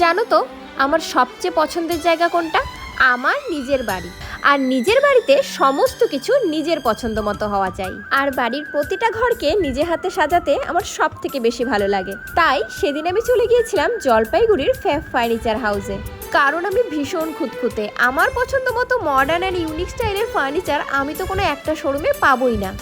জানো তো, আমার সবচেয়ে পছন্দের জায়গা কোনটা? আমার নিজের বাড়ি। আর নিজের বাড়িতে সমস্ত কিছু নিজের পছন্দ মতো হওয়া চাই। আর বাড়ির প্রতিটা ঘরকে নিজে হাতে সাজাতে আমার সব থেকে বেশি ভালো লাগে। তাই সেদিন আমি চলে গিয়েছিলাম জলপাইগুড়ির ফ্যাব ফার্নিচার হাউসে কারণ আমি ভীষণ খুঁতখুঁতে। আমার পছন্দ মতো মডার্ন অ্যান্ড ইউনিক স্টাইলের ফার্নিচার আমি তো কোনো একটা শোরুমে পাবোই না।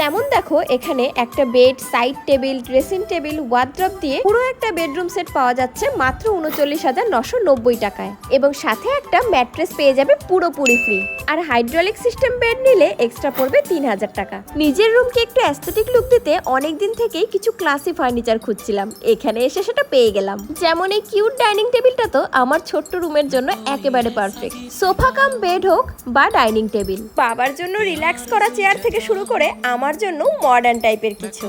তেমন দেখো, এখানে একটা bed side table dressing table wardrobe দিয়ে পুরো একটা বেডরুম সেট পাওয়া যাচ্ছে মাত্র উনচল্লিশ হাজার নশো নব্বই টাকায়। এবং সাথে একটা ম্যাট্রেস পেয়ে যাবে পুরোপুরি ফ্রি আর হাইড্রোলিক সিস্টেম বেড নিলে এক্সট্রা পড়বে তিন হাজার টাকা। নিজের রুমকে একটু অ্যাস্থেটিক লুক দিতে অনেক দিন থেকেই কিছু ক্লাসি ফার্নিচার খুঁজছিলাম। এখানে এসে সেটা পেয়ে গেলাম। যেমন এই কিউট ডাইনিং টেবিলটা তো আমার ছোট্ট রুমের জন্য একেবারে পারফেক্ট সোফা কাম বেড হোক বা ডাইনিং টেবিল বাবার জন্য রিল্যাক্স করা চেয়ার থেকে শুরু করে আমার জন্য মডার্ন টাইপের কিছু।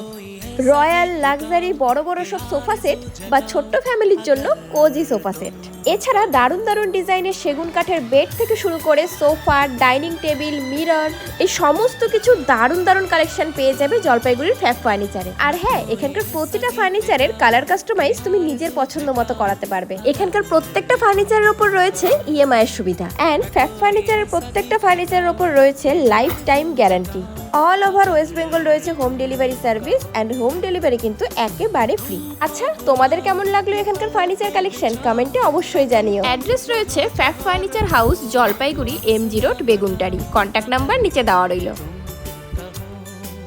রয়্যাল লাক্সারি বড় বড় সব সোফা সেট বা ছোট্ট ফ্যামিলির জন্য কোজি সোফা সেট এছাড়া দারুণ দারুণ ডিজাইনের সেগুন কাঠের বেড থেকে শুরু করে সোফা, ডাইনিং টেবিল, মিরর, এই সমস্ত কিছু দারুণ দারুণ কালেকশন পেয়ে যাবে জলপাইগুড়ির ফ্যাব ফার্নিচারে। আর হ্যাঁ এখানকার প্রতিটা ফার্নিচারের কালার কাস্টমাইজ তুমি নিজের পছন্দ মতো করাতে পারবে। এখানকার প্রত্যেকটা ফার্নিচারের ওপর রয়েছে ইএমআই এর সুবিধা। অ্যান্ড ফ্যাব ফার্নিচারের প্রত্যেকটা ফার্নিচারের ওপর রয়েছে lifetime guarantee. All over West Bengal রয়েছে home delivery service and home delivery কিন্তু একেবারে ফ্রি। আচ্ছা তোমাদের কেমন লাগল এখানকার ফার্নিচার কালেকশন? কমেন্টে অবশ্যই জানিও। অ্যাড্রেস রয়েছে Fab furniture house, Jalpaiguri M G road, Beguntari. Contact number নিচে দেওয়া রইল।